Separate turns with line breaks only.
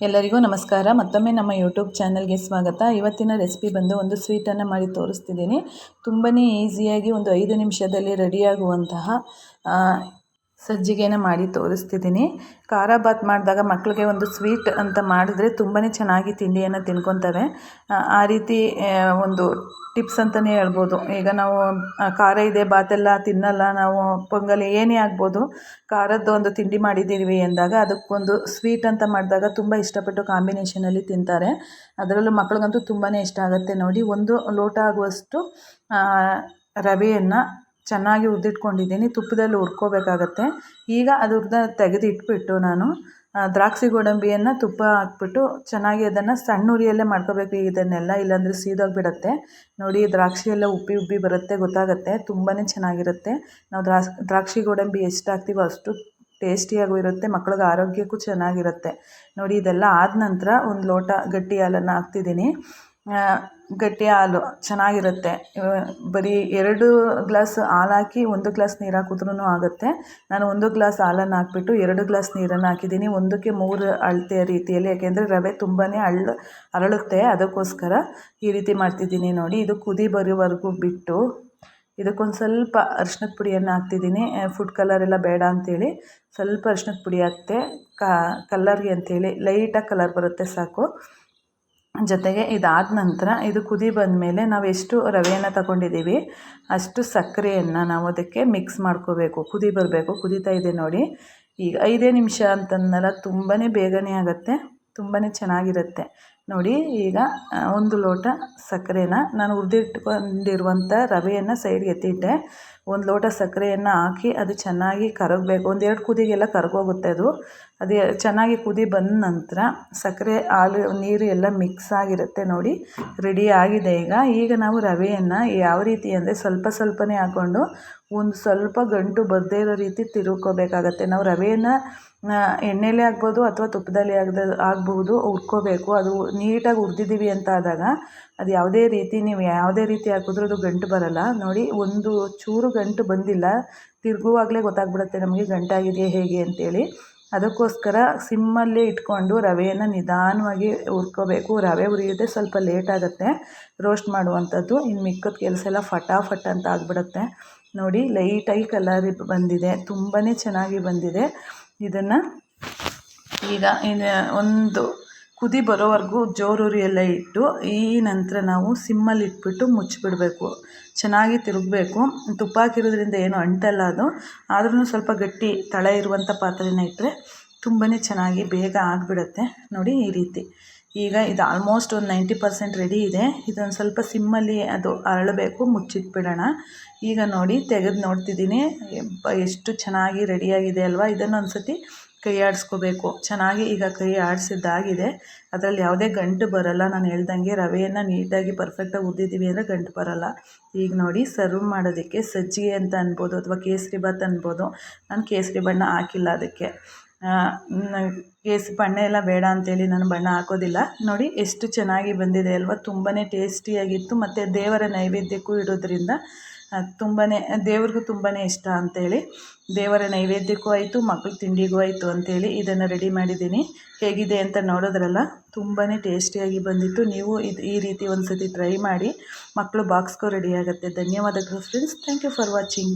ಎಲ್ಲರಿಗೂ ನಮಸ್ಕಾರ. ಮತ್ತೊಮ್ಮೆ ನಮ್ಮ ಯೂಟ್ಯೂಬ್ ಚಾನಲ್ಗೆ ಸ್ವಾಗತ. ಇವತ್ತಿನ ರೆಸಿಪಿ ಬಂದು ಒಂದು ಸ್ವೀಟನ್ನು ಮಾಡಿ ತೋರಿಸ್ತಿದ್ದೀನಿ. ತುಂಬಾ ಈಸಿಯಾಗಿ ಒಂದು ಐದು ನಿಮಿಷದಲ್ಲಿ ರೆಡಿಯಾಗುವಂತಹ ಸಜ್ಜಿಗೆನ ಮಾಡಿ ತೋರಿಸ್ತಿದ್ದೀನಿ. ಖಾರ ಬಾತ್ ಮಾಡಿದಾಗ ಮಕ್ಕಳಿಗೆ ಒಂದು ಸ್ವೀಟ್ ಅಂತ ಮಾಡಿದ್ರೆ ತುಂಬಾ ಚೆನ್ನಾಗಿ ತಿಂಡಿಯನ್ನು ತಿನ್ಕೊತಾರೆ ಆ ರೀತಿ ಒಂದು ಟಿಪ್ಸ್ ಅಂತಲೇ ಹೇಳ್ಬೋದು. ಈಗ ನಾವು ಖಾರ ಇದೆ, ಬಾತೆಲ್ಲ ತಿನ್ನಲ್ಲ, ನಾವು ಪೊಂಗಲ್ ಏನೇ ಆಗ್ಬೋದು, ಖಾರದ್ದು ಒಂದು ತಿಂಡಿ ಮಾಡಿದ್ದೀವಿ ಎಂದಾಗ ಅದಕ್ಕೊಂದು ಸ್ವೀಟ್ ಅಂತ ಮಾಡಿದಾಗ ತುಂಬ ಇಷ್ಟಪಟ್ಟು ಕಾಂಬಿನೇಷನಲ್ಲಿ ತಿಂತಾರೆ. ಅದರಲ್ಲೂ ಮಕ್ಳಿಗಂತೂ ತುಂಬಾ ಇಷ್ಟ ಆಗುತ್ತೆ ನೋಡಿ. ಒಂದು ಲೋಟ ಆಗುವಷ್ಟು ರವೆಯನ್ನು ಚೆನ್ನಾಗಿ ಉರ್ದಿಟ್ಕೊಂಡಿದ್ದೀನಿ ತುಪ್ಪದಲ್ಲಿ ಹುರ್ಕೋಬೇಕಾಗತ್ತೆ. ಈಗ ಅದನ್ನ ತೆಗೆದು ತೆಗೆದಿಟ್ಬಿಟ್ಟು ನಾನು ದ್ರಾಕ್ಷಿ ಗೋಡಂಬಿಯನ್ನು ತುಪ್ಪ ಹಾಕ್ಬಿಟ್ಟು ಚೆನ್ನಾಗಿ ಅದನ್ನು ಸಣ್ಣ ಉರಿಯಲ್ಲೇ ಮಾಡ್ಕೋಬೇಕು ಇದನ್ನೆಲ್ಲ, ಇಲ್ಲಾಂದರೆ ಸೀದೋಗಿಬಿಡತ್ತೆ ನೋಡಿ, ದ್ರಾಕ್ಷಿ ಎಲ್ಲ ಉಬ್ಬಿ ಉಬ್ಬಿ ಬರುತ್ತೆ, ಗೊತ್ತಾಗುತ್ತೆ. ತುಂಬಾ ಚೆನ್ನಾಗಿರುತ್ತೆ. ನಾವು ದ್ರಾಕ್ಷಿ ದ್ರಾಕ್ಷಿ ಗೋಡಂಬಿ ಎಷ್ಟು ಹಾಕ್ತೀವೋ ಅಷ್ಟು ಟೇಸ್ಟಿಯಾಗೂ ಇರುತ್ತೆ, ಮಕ್ಳಿಗೆ ಆರೋಗ್ಯಕ್ಕೂ ಚೆನ್ನಾಗಿರುತ್ತೆ. ನೋಡಿ, ಇದೆಲ್ಲ ಆದ ನಂತರ ಒಂದು ಲೋಟ ಗಟ್ಟಿ ಹಾಲನ್ನು ಹಾಕ್ತಿದ್ದೀನಿ. ಗಟ್ಟಿ ಹಾಲು ಚೆನ್ನಾಗಿರುತ್ತೆ. ಬರೀ ಎರಡು ಗ್ಲಾಸ್ ಹಾಲು ಹಾಕಿ ಒಂದು ಗ್ಲಾಸ್ ನೀರು ಹಾಕಿದ್ರೂ ಆಗುತ್ತೆ. ನಾನು ಒಂದು ಗ್ಲಾಸ್ ಹಾಲನ್ನು ಹಾಕ್ಬಿಟ್ಟು ಎರಡು ಗ್ಲಾಸ್ ನೀರನ್ನು ಹಾಕಿದ್ದೀನಿ. ಒಂದಕ್ಕೆ ಮೂರು ಅಳತೆಯ ರೀತಿಯಲ್ಲಿ, ಯಾಕೆಂದರೆ ರವೆ ತುಂಬಾ ಅಳ್ಳು ಅರಳುತ್ತೆ. ಅದಕ್ಕೋಸ್ಕರ ಈ ರೀತಿ ಮಾಡ್ತಿದ್ದೀನಿ ನೋಡಿ. ಇದು ಕುದಿ ಬರೋವರೆಗೂ ಬಿಟ್ಟು ಇದಕ್ಕೊಂದು ಸ್ವಲ್ಪ ಅರ್ಶಿನದ ಪುಡಿಯನ್ನು ಹಾಕ್ತಿದ್ದೀನಿ. ಫುಡ್ ಕಲರ್ ಎಲ್ಲ ಬೇಡ ಅಂಥೇಳಿ ಸ್ವಲ್ಪ ಅರ್ಶಿನದ ಪುಡಿ ಹಾಕ್ತೆ ಕಲ್ಲರ್ಗೆ ಅಂಥೇಳಿ ಲೈಟಾಗಿ ಕಲರ್ ಬರುತ್ತೆ ಸಾಕು. ಜೊತೆಗೆ ಇದಾದ ನಂತರ ಇದು ಕುದಿ ಬಂದಮೇಲೆ ನಾವು ಎಷ್ಟು ರವೆಯನ್ನು ತಗೊಂಡಿದ್ದೀವಿ ಅಷ್ಟು ಸಕ್ಕರೆಯನ್ನು ನಾವು ಅದಕ್ಕೆ ಮಿಕ್ಸ್ ಮಾಡ್ಕೋಬೇಕು. ಕುದಿ ಬರಬೇಕು, ಕುದೀತಾ ಇದೆ ನೋಡಿ. ಈಗ ಐದೇ ನಿಮಿಷ ಅಂತಂದಲ್ಲ ತುಂಬಾ ಬೇಗನೆ ಆಗುತ್ತೆ ತುಂಬಾ ಚೆನ್ನಾಗಿರುತ್ತೆ. ನೋಡಿ, ಈಗ ಒಂದು ಲೋಟ ಸಕ್ಕರೆನ ನಾನು ಉರಿದಿಟ್ಕೊಂಡಿರುವಂಥ ರವೆಯನ್ನು ಸೈಡ್ಗೆ ಎತ್ತಿಟ್ಟೆ. ಒಂದು ಲೋಟ ಸಕ್ಕರೆಯನ್ನು ಹಾಕಿ ಅದು ಚೆನ್ನಾಗಿ ಕರಗಬೇಕು. ಒಂದೆರಡು ಕುದಿಗೆಲ್ಲ ಕರಗೋಗುತ್ತೆ ಅದು. ಅದು ಚೆನ್ನಾಗಿ ಕುದಿ ಬಂದ ನಂತರ ಸಕ್ಕರೆ, ಹಾಲು, ನೀರು ಎಲ್ಲ ಮಿಕ್ಸ್ ಆಗಿರುತ್ತೆ ನೋಡಿ, ರೆಡಿ ಆಗಿದೆ ಈಗ. ಈಗ ನಾವು ರವೆಯನ್ನು ಯಾವ ರೀತಿ ಅಂದರೆ ಸ್ವಲ್ಪ ಸ್ವಲ್ಪನೇ ಹಾಕ್ಕೊಂಡು ಒಂದು ಸ್ವಲ್ಪ ಗಂಟು ಬರದೇ ಇರೋ ರೀತಿ ತಿರುಕೋಬೇಕಾಗತ್ತೆ ನಾವು ರವೆಯನ್ನು ಎಣ್ಣೆಲೇ ಆಗ್ಬೋದು ಅಥವಾ ತುಪ್ಪದಲ್ಲಿ ಆಗದ ಆಗ್ಬೋದು ಹುರ್ಕೋಬೇಕು. ಅದು ನೀಟಾಗಿ ಉರಿದಿದ್ದೀವಿ ಅಂತ ಆದಾಗ ಅದು ಯಾವುದೇ ರೀತಿ ನೀವು ಯಾವುದೇ ರೀತಿ ಹಾಕಿದ್ರೂ ಅದು ಗಂಟು ಬರೋಲ್ಲ. ನೋಡಿ, ಒಂದು ಚೂರು ಗಂಟು ಬಂದಿಲ್ಲ. ತಿರುಗುವಾಗಲೇ ಗೊತ್ತಾಗ್ಬಿಡುತ್ತೆ ನಮಗೆ ಗಂಟಾಗಿದೆಯಾ ಹೇಗೆ ಅಂತೇಳಿ. ಅದಕ್ಕೋಸ್ಕರ ಸಿಮ್ಮಲ್ಲೇ ಇಟ್ಕೊಂಡು ರವೆಯನ್ನು ನಿಧಾನವಾಗಿ ಹುರ್ಕೋಬೇಕು. ರವೆ ಹುರಿಯೋದೇ ಸ್ವಲ್ಪ ಲೇಟ್ ಆಗುತ್ತೆ ರೋಸ್ಟ್ ಮಾಡುವಂಥದ್ದು. ಇನ್ನು ಮಿಕ್ಕದ ಕೆಲಸ ಎಲ್ಲ ಫಟಾಫಟ್ ಅಂತ ಆಗಿಬಿಡುತ್ತೆ. ನೋಡಿ, ಲೈಟಾಗಿ ಕಲರ್ ಬಂದಿದೆ. ತುಂಬಾ ಚೆನ್ನಾಗಿ ಬಂದಿದೆ. ಇದನ್ನು ಈಗ ಇನ್ನು ಒಂದು ಕುದಿ ಬರೋವರೆಗೂ ಜೋರುರಿಯಲ್ಲೇ ಇಟ್ಟು, ಈ ನಂತರ ನಾವು ಸಿಮ್ಮಲ್ಲಿ ಇಟ್ಬಿಟ್ಟು ಮುಚ್ಚಿಬಿಡಬೇಕು. ಚೆನ್ನಾಗಿ ತಿರುಗಬೇಕು. ತುಪ್ಪ ಹಾಕಿರೋದ್ರಿಂದ ಏನು ಅಂಟಲ್ಲ ಅದು. ಆದ್ರೂ ಸ್ವಲ್ಪ ಗಟ್ಟಿ ತಳ ಇರುವಂಥ ಪಾತ್ರೆನ ಇಟ್ಟರೆ ತುಂಬಾ ಚೆನ್ನಾಗಿ ಬೇಗ ಆಗಿಬಿಡತ್ತೆ. ನೋಡಿ ಈ ರೀತಿ. ಈಗ ಇದು ಆಲ್ಮೋಸ್ಟ್ ಒಂದು ನೈಂಟಿ ಪರ್ಸೆಂಟ್ ರೆಡಿ ಇದೆ. ಇದೊಂದು ಸ್ವಲ್ಪ ಸಿಮ್ಮಲ್ಲಿ ಅದು ಅರಳಬೇಕು, ಮುಚ್ಚಿಟ್ಬಿಡೋಣ. ಈಗ ನೋಡಿ ತೆಗೆದು ನೋಡ್ತಿದ್ದೀನಿ. ಎಷ್ಟು ಚೆನ್ನಾಗಿ ರೆಡಿಯಾಗಿದೆ ಅಲ್ವಾ? ಇದನ್ನು ಸತಿ ಕೈ ಆಡಿಸ್ಕೋಬೇಕು. ಚೆನ್ನಾಗಿ ಈಗ ಕೈ ಆಡಿಸಿದ್ದಾಗಿದೆ. ಅದರಲ್ಲಿ ಯಾವುದೇ ಗಂಟು ಬರೋಲ್ಲ. ನಾನು ಹೇಳ್ದಂಗೆ ರವೆಯನ್ನು ನೀಟಾಗಿ ಪರ್ಫೆಕ್ಟಾಗಿ ಉದ್ದಿದ್ದೀವಿ ಅಂದರೆ ಗಂಟು ಬರೋಲ್ಲ. ಈಗ ನೋಡಿ ಸರ್ವ್ ಮಾಡೋದಕ್ಕೆ ಸಜ್ಜಿಗೆ ಅಂತ ಅನ್ಬೋದು ಅಥವಾ ಕೇಸರಿ ಬಾತ್ ಅನ್ಬೋದು. ನಾನು ಕೇಸರಿ ಬಣ್ಣ ಹಾಕಿಲ್ಲ ಅದಕ್ಕೆ. ಕೇಸರಿ ಬಣ್ಣ ಎಲ್ಲ ಬೇಡ ಅಂತೇಳಿ ನಾನು ಬಣ್ಣ ಹಾಕೋದಿಲ್ಲ. ನೋಡಿ, ಎಷ್ಟು ಚೆನ್ನಾಗಿ ಬಂದಿದೆ ಅಲ್ವಾ? ತುಂಬಾ ಟೇಸ್ಟಿಯಾಗಿತ್ತು ಮತ್ತು ದೇವರ ನೈವೇದ್ಯಕ್ಕೂ ಇಡೋದ್ರಿಂದ ತುಂಬಾ ದೇವ್ರಿಗೂ ತುಂಬಾ ಇಷ್ಟ ಅಂತೇಳಿ, ದೇವರ ನೈವೇದ್ಯಕ್ಕೂ ಆಯಿತು, ಮಕ್ಳ ತಿಂಡಿಗೂ ಆಯಿತು ಅಂತೇಳಿ ಇದನ್ನು ರೆಡಿ ಮಾಡಿದ್ದೀನಿ. ಹೇಗಿದೆ ಅಂತ ನೋಡೋದ್ರಲ್ಲ ತುಂಬಾ ಟೇಸ್ಟಿಯಾಗಿ ಬಂದಿತ್ತು. ನೀವು ಇದು, ಈ ರೀತಿ ಒಂದು ಸತಿ ಟ್ರೈ ಮಾಡಿ ಮಕ್ಕಳು ಬಾಕ್ಸ್ಗೂ ರೆಡಿ ಆಗುತ್ತೆ. ಧನ್ಯವಾದಗಳು friends thank you for watching